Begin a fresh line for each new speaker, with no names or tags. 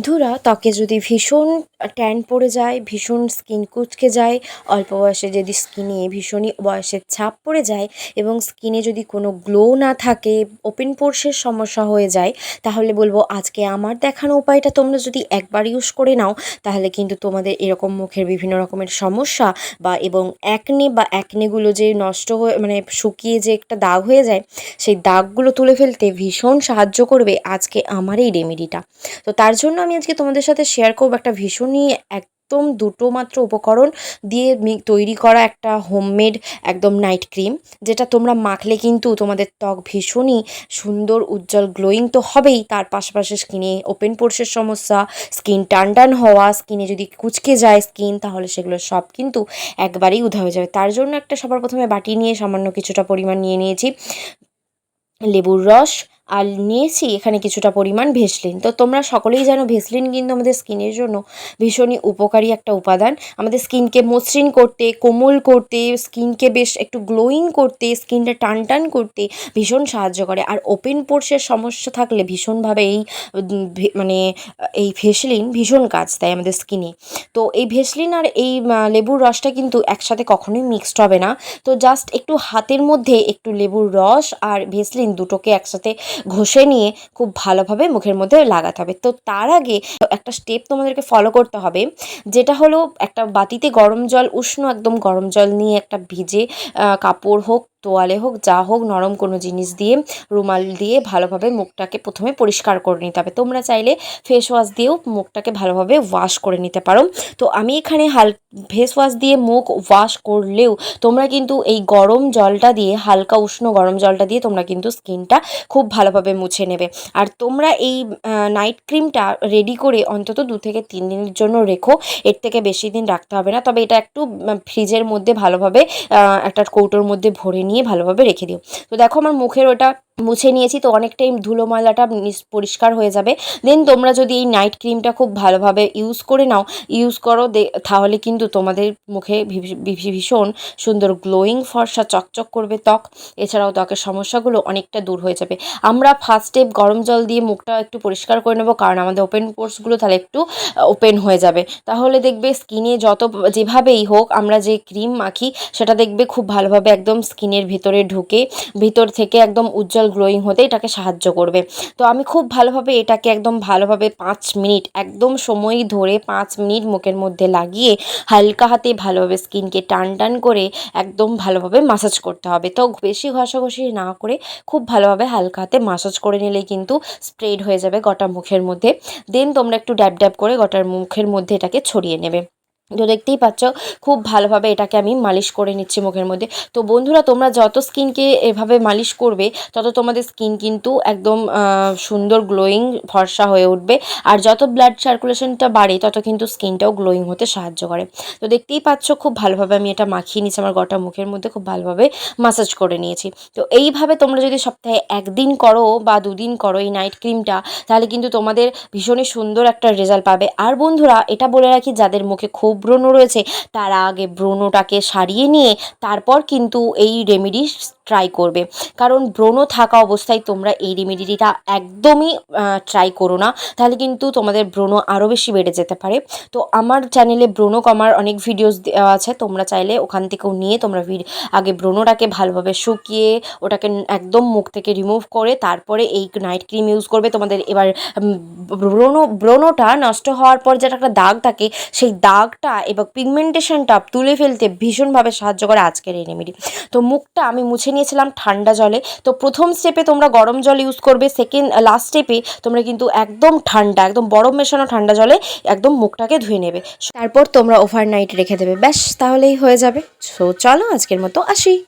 বন্ধুরা, ত্বকে যদি ভীষণ ট্যান পড়ে যায়, ভীষণ স্কিন কুচকে যায়, অল্প বয়সে যদি স্কিনে, ভীষণই বয়সের ছাপ পড়ে যায় এবং স্কিনে যদি কোনো গ্লো না থাকে, ওপেন পোর্সের সমস্যা হয়ে যায়, তাহলে বলব আজকে আমার দেখানো উপায়টা তোমরা যদি একবার ইউজ করে নাও, তাহলে কিন্তু তোমাদের এরকম মুখের বিভিন্ন রকমের সমস্যা বা এবং অ্যাকনে বা অ্যাকনেগুলো যে নষ্ট হয়ে মানে শুকিয়ে যে একটা দাগ হয়ে যায়, সেই দাগগুলো তুলে ফেলতে ভীষণ সাহায্য করবে আজকে আমার এই রেমেডিটা তো তার জন্য আমি আজকে তোমাদের সাথে শেয়ার করব একটা ভীষণই একদম দুটো মাত্র উপকরণ দিয়ে তৈরি করা একটা হোমমেড একদম নাইট ক্রিম যেটা তোমরা মাখলে কিন্তু তোমাদের ত্বক ভীষণই সুন্দর, উজ্জ্বল গ্লোয়িং তো হবেই। তার পাশাপাশি স্কিনে ওপেন পোর্সের সমস্যা স্কিন টান টান হওয়া স্কিনে যদি কুচকে যায় স্কিন তাহলে সেগুলো সব কিন্তু একবারেই উধা হয়ে যাবে। তার জন্য একটা সবার প্রথমে বাটি নিয়ে সামান্য কিছুটা পরিমাণ নিয়ে নিয়েছি লেবুর রস আর নিয়েছি এখানে কিছুটা পরিমাণ ভেসলিন। তো তোমরা সকলেই জানো ভেসলিন কিন্তু আমাদের স্কিনের জন্য ভীষণই উপকারী একটা উপাদান। আমাদের স্কিনকে মসৃণ করতে, কোমল করতে, স্কিনকে বেশ একটু গ্লোয়িং করতে, স্কিনটা টান টান করতে ভীষণ সাহায্য করে। আর ওপেন পোর্সের সমস্যা থাকলে ভীষণভাবে এই মানে এই ভেসলিন ভীষণ কাজ দেয় আমাদের স্কিনে। তো এই ভেসলিন আর এই লেবুর রসটা কিন্তু একসাথে কখনোই মিক্সড হবে না। তো জাস্ট একটু হাতের মধ্যে একটু লেবুর রস আর ভেসলিন দুটোকে একসাথে ঘষে নিয়ে খুব ভালোভাবে মুখের মধ্যে লাগাতে হবে। তো তার আগে একটা স্টেপ তোমাদেরকে ফলো করতে হবে, যেটা হলো একটা বাতিতে গরম জল, উষ্ণ একদম গরম জল নিয়ে একটা ভিজে কাপড় হোক তোয়ালে হোক, যা হোক, নরম কোনো জিনিস দিয়ে, রুমাল দিয়ে ভালোভাবে মুখটাকে প্রথমে পরিষ্কার করে নিতে হবে। তোমরা চাইলে ফেস ওয়াশ দিয়েও মুখটাকে ভালোভাবে ওয়াশ করে নিতে পারো। তো আমি এখানে হাল ফেস ওয়াশ দিয়ে মুখ ওয়াশ করলেও তোমরা কিন্তু এই গরম জলটা দিয়ে, হালকা উষ্ণ গরম জলটা দিয়ে তোমরা কিন্তু স্কিনটা খুব ভালোভাবে মুছে নেবে। আর তোমরা এই নাইট ক্রিমটা রেডি করে অন্তত দু থেকে তিন দিনের জন্য রেখো। এর থেকে বেশি দিন রাখতে হবে না। তবে এটা একটু ফ্রিজের মধ্যে ভালোভাবে একটা কৌটোর মধ্যে ভরে নিয়ে ভালোভাবে রেখে দিও। তো দেখো আমার মুখের ওটা মুছে নিয়েছি, তো অনেকটাই ধুলো ময়লাটা নিস- পরিষ্কার হয়ে যাবে। দেন তোমরা যদি এই নাইট ক্রিমটা খুব ভালোভাবে ইউজ করে নাও ইউজ করো তাহলে কিন্তু তোমাদের মুখে ভীষণ সুন্দর গ্লোয়িং ফর্সা চকচক করবে ত্বক। এছাড়াও ত্বকের সমস্যাগুলো অনেকটা দূর হয়ে যাবে। আমরা ফার্স্ট স্টেপ গরম জল দিয়ে মুখটা একটু পরিষ্কার করে নেব, কারণ আমাদের ওপেন পোর্সগুলো তাহলে একটু ওপেন হয়ে যাবে। তাহলে দেখবে স্কিনে যত, যেভাবেই হোক আমরা যে ক্রিম মাখি, সেটা দেখবে খুব ভালোভাবে একদম স্কিনের ভিতরে ঢুকে, ভিতর থেকে একদম উজ্জ্বল গ্লোয়িং হতে এটাকে সাহায্য করবে। তো আমি খুব ভালোভাবে এটাকে একদম ভালোভাবে পাঁচ মিনিট, একদম সময় ধরে পাঁচ মিনিট মুখের মধ্যে লাগিয়ে হালকা হাতে ভালোভাবে স্কিনকে টান টান করে একদম ভালোভাবে মাসাজ করতে হবে। তো বেশি ঘষাঘষি না করে খুব ভালোভাবে হালকা হাতে মাসাজ করে নিলেই কিন্তু স্প্রেড হয়ে যাবে গোটা মুখের মধ্যে। দেন তোমরা একটু ড্যাব ড্যাব করে গোটার মুখের মধ্যে এটাকে ছড়িয়ে নেবে। তো দেখতেই পাচ্ছ, খুব ভালোভাবে এটাকে আমি মালিশ করে নিচ্ছি মুখের মধ্যে। তো বন্ধুরা, তোমরা যত স্কিনকে এভাবে মালিশ করবে, তত তোমাদের স্কিন কিন্তু একদম সুন্দর গ্লোয়িং ফর্সা হয়ে উঠবে। আর যত ব্লাড সার্কুলেশনটা বাড়ে, তত কিন্তু স্কিনটাও গ্লোয়িং হতে সাহায্য করে। তো দেখতেই পাচ্ছ, খুব ভালোভাবে আমি এটা মাখিয়ে নিচ্ছি আমার গোটা মুখের মধ্যে খুব ভালোভাবে মাসাজ করে নিয়েছি। তো এইভাবে তোমরা যদি সপ্তাহে একদিন করো বা দুদিন করো এই নাইট ক্রিমটা তাহলে কিন্তু তোমাদের ভীষণই সুন্দর একটা রেজাল্ট পাবে। আর বন্ধুরা, এটা বলে রাখি, যাদের মুখে খুব ব্রণ রয়েছে। তারা আগে ব্রণটাকে সারিয়ে নিয়ে তারপর কিন্তু এই রেমেডি ট্রাই করবে। কারণ ব্রণ থাকা অবস্থায় তোমরা এই রেমেডিটা একদমই ট্রাই করো না। তাহলে কিন্তু তোমাদের ব্রণ আরও বেশি বেড়ে যেতে পারে। তো আমার চ্যানেলে ব্রণ কমার অনেক ভিডিওস দেওয়া আছে। তোমরা চাইলে ওখান থেকেও নিয়ে তোমরা আগে ব্রণটাকে ভালোভাবে শুকিয়ে ওটাকে একদম মুখ থেকে রিমুভ করে তারপরে এই নাইট ক্রিম ইউজ করবে। তোমাদের এবার ব্রণ ব্রণটা নষ্ট হওয়ার পর যেটা একটা দাগ থাকে, সেই দাগটা এবং পিগমেন্টেশনটা তুলে ফেলতে ভীষণভাবে সাহায্য করে আজকের এই রেমেডি তো মুখটা আমি মুছে নিয়েছিলাম ঠান্ডা জলে। তো প্রথম স্টেপে তোমরা গরম জল ইউজ করবে সেকেন্ড লাস্ট স্টেপে তোমরা কিন্তু একদম ঠান্ডা, একদম বরফ মেশানো ঠান্ডা জলে একদম মুখটাকে ধুয়ে নেবে। তারপর তোমরা ওভারনাইট রেখে দেবে। ব্যাস, তাহলেই হয়ে যাবে। সো চলো আজকের মতো আসি।